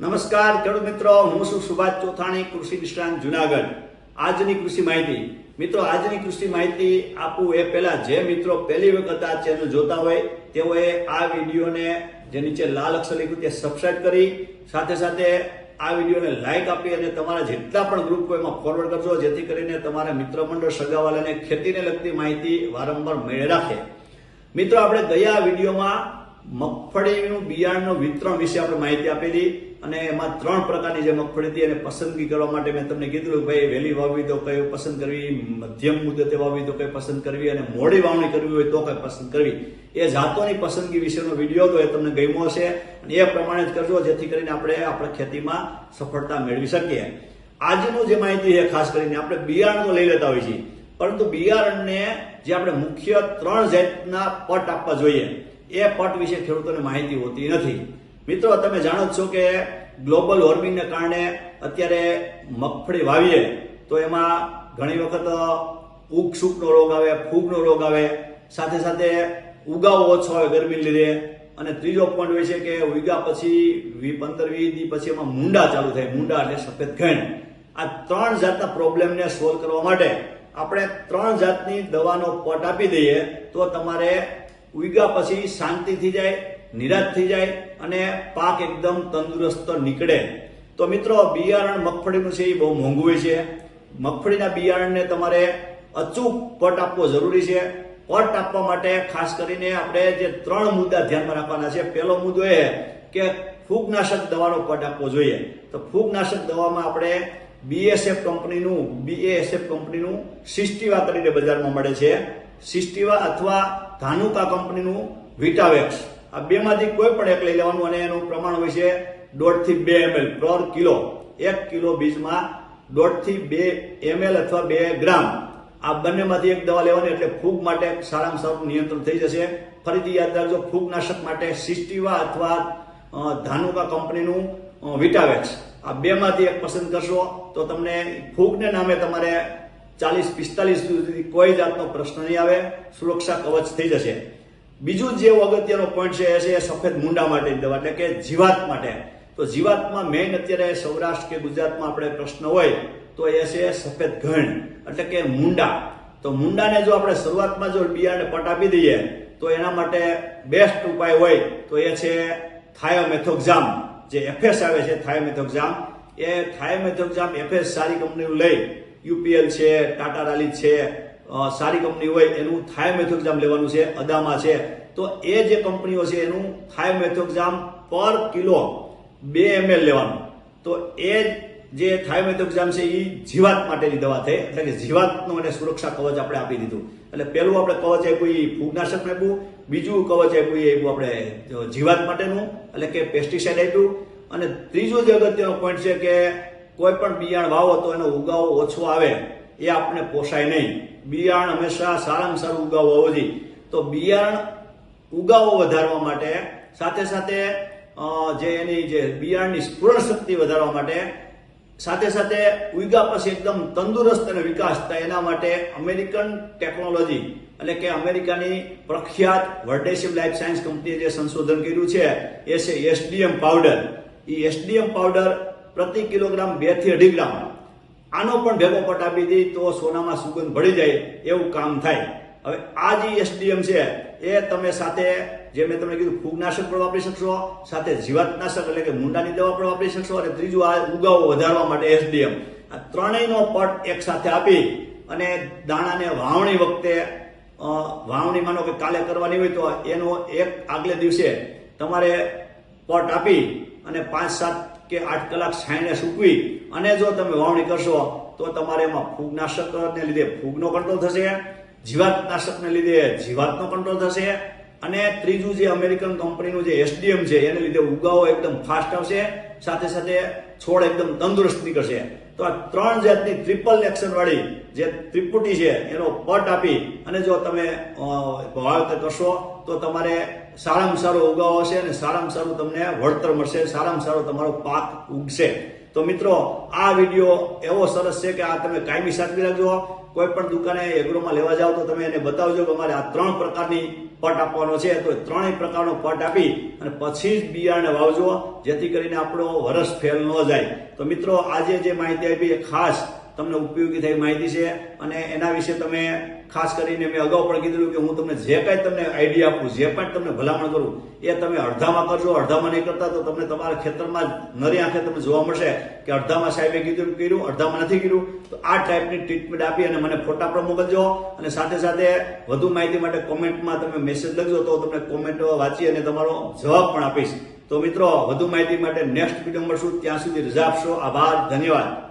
નમસ્કાર, ખેડૂત મિત્રો. હું છું સુભાષ ચોથાણી, કૃષિ નિષ્ણાંત, જુનાગઢ. આજની કૃષિ માહિતી. મિત્રો, આજની કૃષિ માહિતી આપું એ પહેલા જે મિત્રો પહેલી વખત આ ચેનલ જોતા હોય, તેઓએ આ વિડીયોને જે નીચે લાલ અક્ષર લીધું તે સબસ્ક્રાઇબ કરી, સાથે સાથે આ વિડીયોને લાઇક આપી અને તમારા જેટલા પણ ગ્રુપ હોય એમાં ફોરવર્ડ કરજો, જેથી કરીને તમારા મિત્ર મંડળ સગાવાલાને ખેતીને લગતી માહિતી વારંવાર મેળે રાખે. મિત્રો, આપણે ગયા વિડીયોમાં મગફળીનું બિયારણનું વિતરણ વિશે આપણે માહિતી આપેલી અને એમાં ત્રણ પ્રકારની જે મગફળી હતી એને પસંદગી કરવા માટે મેં તમને કીધું કે ભાઈ વહેલી વાવવી તો કયું પસંદ કરવી, મધ્યમ મુદતે વાવવી તો કઈ પસંદ કરવી અને મોડી વાવણી કરવી હોય તો કઈ પસંદ કરવી. એ જાતોની પસંદગી વિશેનો વીડિયો હતો એ તમને ગમ્યો હશે અને એ પ્રમાણે જ કરજો, જેથી કરીને આપણે આપણા ખેતીમાં સફળતા મેળવી શકીએ. આજનું જે માહિતી છે, ખાસ કરીને આપણે બિયારણ તો લઈ લેતા હોઈએ છીએ. પરંતુ બિયારણને જે આપણે મુખ્ય ત્રણ જાતના પટ આપવા જોઈએ. એ પટ વિશે ખેડૂતોને માહિતી હોતી નથી. મિત્રો, તમે જાણો છો કે ગ્લોબલ વોર્મિંગને કારણે અત્યારે મગફળી વાવીએ, તો એમાં ઘણી વખત ઉગ સૂકનો રોગ આવે, ફૂગનો રોગ આવે. સાથે સાથે ઉગાવો ઓછો આવે ગરમી લીધે. અને ત્રીજો પોઈન્ટ હોય છે કે ઉગા પછી વી પંદર દી પછી એમાં મુંડા ચાલુ થાય. મુંડા એટલે સફેદ ઘણ આ ત્રણ જાતના પ્રોબ્લેમને સોલ્વ કરવા માટે આપણે ત્રણ જાતની દવાનો પટ આપી દઈએ, તો તમારે ઉગ્યા પછી શાંતિ થઈ જાય, નિરાશ થઈ જાય અને પાક એકદમ તંદુરસ્ત નીકળે. તો મિત્રો, બિયારણ મગફળીનું છે એ બહુ મોંઘું હોય છે. મગફળીના બિયારણને તમારે અચૂક પટ આપવો જરૂરી છે. પટ આપવા માટે ખાસ કરીને આપણે જે ત્રણ મુદ્દા ધ્યાનમાં રાખવાના છે. પહેલો મુદ્દો એ કે ફૂગનાશક દવાનો પટ આપવો જોઈએ. તો ફૂગનાશક દવામાં આપણે બીએસએફ કંપનીનું બીએએસએફ કંપનીનું સિસ્ટીવા કરીને બજારમાં મળે છે. સિસ્ટીવા અથવા ધાનુકા કંપનીનું વિટાવેક્સ. આ બેમાંથી કોઈ પણ એક લઈ લેવાનું અને એનું પ્રમાણ હોય છે દોઢથી બે એમએલ પર કિલો. એક કિલો બીજમાં દોઢથી બે એમએલ અથવા બે ગ્રામ. આ બંનેમાંથી એક દવા લેવાની એટલે ફૂગ માટે સારામાં સારું નિયંત્રણ થઈ જશે. ફરીથી યાદ રાખજો, ફૂગનાશક માટે સિસ્ટીવા અથવા ધાનુકા કંપનીનું વિટાવેક્સ. આ બેમાંથી એક પસંદ કરશો તો તમને ફૂગને નામે તમારે ચાલીસ પિસ્તાલીસ સુધી કોઈ જાતનો પ્રશ્ન નહીં આવે, સુરક્ષા કવચ થઈ જશે. બીજું જે અગત્યનો પોઈન્ટ છે એ છે સફેદ મુંડા માટેની દવા, એટલે કે જીવાત માટે. તો જીવાતમાં મેઇન અત્યારે સૌરાષ્ટ્ર કે ગુજરાતમાં આપણે પ્રશ્ન હોય, તો એ છે સફેદ ઘણ, એટલે કે મુંડા. તો મુંડાને જો આપણે શરૂઆતમાં જો બિયારણ પટ આપી દઈએ, તો એના માટે બેસ્ટ ઉપાય હોય, તો એ છે થાયોમેથોક્ઝામ. જે એફએસ આવે છે, થાયોમેથોક્ઝામ. એ થાયોમેથોક્ઝામ એફએસ સારી કંપનીનું લઈ યુપીએલ છે, ટાટા રાલી છે સારી કંપની હોય એનું થાયોમેથોક્ઝામ લેવાનું છે, અદામા છે. તો એ જે કંપનીઓ છે એનું થાયોમેથોક્ઝામ પર કિલો બે એમએલ લેવાનું. તો એ જે થાયોમેથોક્ઝામ છે એ જીવાત માટેની દવા થઈ, એટલે કે જીવાતનું અને સુરક્ષા કવચ આપણે આપી દીધું. એટલે પહેલું આપણે કવચ આપ્યું એ ફૂગનાશક આપ્યું, બીજું કવચ આપ્યું એ આપણે જીવાત માટેનું, એટલે કે પેસ્ટિસાઇડ આપ્યું. અને ત્રીજો જે અગત્યનો પોઈન્ટ છે કે કોઈ પણ બિયાણ વાવો તો એનો ઉગાવો ઓછો આવે, એ આપણે પોસાય નહીં. બિયારણ હંમેશા સારામાં સારું ઉગાવો હોવો જોઈએ. તો બિયારણ ઉગાવો વધારવા માટે, સાથે સાથે જે એની જે બિયારણની સ્ફુરણ શક્તિ વધારવા માટે, સાથે સાથે ઉગા પછી એકદમ તંદુરસ્ત અને વિકાસ થાય એના માટે અમેરિકન ટેકનોલોજી એટલે કે અમેરિકાની પ્રખ્યાત વર્ડેશિપ લાઈફ સાયન્સ કંપનીએ જે સંશોધન કર્યું છે, એ છે એસડીએમ પાવડર. એ એસડીએમ પાવડર પ્રતિ કિલોગ્રામ બેથી અઢી ગ્રામ. આનો પણ ભેગો પટ આપી દઈ તો સોનામાં સુગંધ ભળી જાય એવું કામ થાય. હવે આ જે એસડીએમ છે, એ તમે સાથે જે મેં તમને કીધું, ફૂગનાશક પણ વાપરી શકશો, સાથે જીવાતનાશક એટલે કે મુંડાની દવા પણ વાપરી શકશો અને ત્રીજું આ ઉગાવો વધારવા માટે એસડીએમ. આ ત્રણેયનો પટ એક સાથે આપી અને દાણાને વાવણી વખતે વાવણી માનો કે કાલે કરવાની હોય તો એનો એક આગલે દિવસે તમારે પટ આપી અને પાંચ સાત કે આઠ કલાક છાંયને સૂકવી અને જો તમે વાવણી કરશો, તો તમારે એમાં ફૂગનાશકને લીધે ફૂગનો કંટ્રોલ થશે, જીવાતનાશકને લીધે જીવાતનો કંટ્રોલ થશે અને ત્રીજું જે અમેરિકન કંપનીનું જે એસડીએમ છે, એને લીધે ઉગાવો એકદમ ફાસ્ટ આવશે, સાથે સાથે છોડ એકદમ તંદુરસ્ત નીકળશે. તો આ ત્રણ જાતની ટ્રિપલ એક્શન વાળી જે ત્રિપુટી છે, એનો પટ આપી અને જો તમે વાવેતર કરશો, તો તમારે સારામાં સારો ઉગાવો હશે અને સારામાં સારું તમને વળતર મળશે, સારામાં સારો તમારો પાક ઉગશે. તો મિત્રો, આ વીડિયો એવો સરસ છે કે આ તમે કાયમી સાચવી રાખજો. કોઈ પણ દુકાને એગ્રોમાં લેવા જાઓ તો તમે એને બતાવજો કે અમારે આ ત્રણ પ્રકારની પટ આપવાનો છે. તો ત્રણેય પ્રકારનો પટ આપી અને પછી જ બિયારણ વાવજો, જેથી કરીને આપણો વરસ ફેલ ન જાય. તો મિત્રો, આજે જે માહિતી આપી એ ખાસ તમને ઉપયોગી થઈ માહિતી છે અને એના વિશે તમે ખાસ કરીને મેં અગાઉ પણ કીધેલું કે હું તમને જે કાંઈ તમને આઈડિયા આપું, જે પણ તમને ભલામણ કરું, એ તમે અડધામાં કરજો, અડધામાં નહીં કરતા તો તમને તમારા ખેતરમાં નરી આંખે તમને જોવા મળશે કે અડધામાં સાહેબે કીધું કર્યું, અડધામાં નથી કર્યું. તો આ ટાઈપની ટ્રીટમેન્ટ આપી અને મને ફોટા પણ મોકલજો અને સાથે સાથે વધુ માહિતી માટે કોમેન્ટમાં તમે મેસેજ લખજો તો તમને કોમેન્ટ વાંચી અને તમારો જવાબ પણ આપીશ. તો મિત્રો, વધુ માહિતી માટે નેક્સ્ટ વીડિયો મળશું. ત્યાં સુધી રજા આપશો. આભાર. ધન્યવાદ.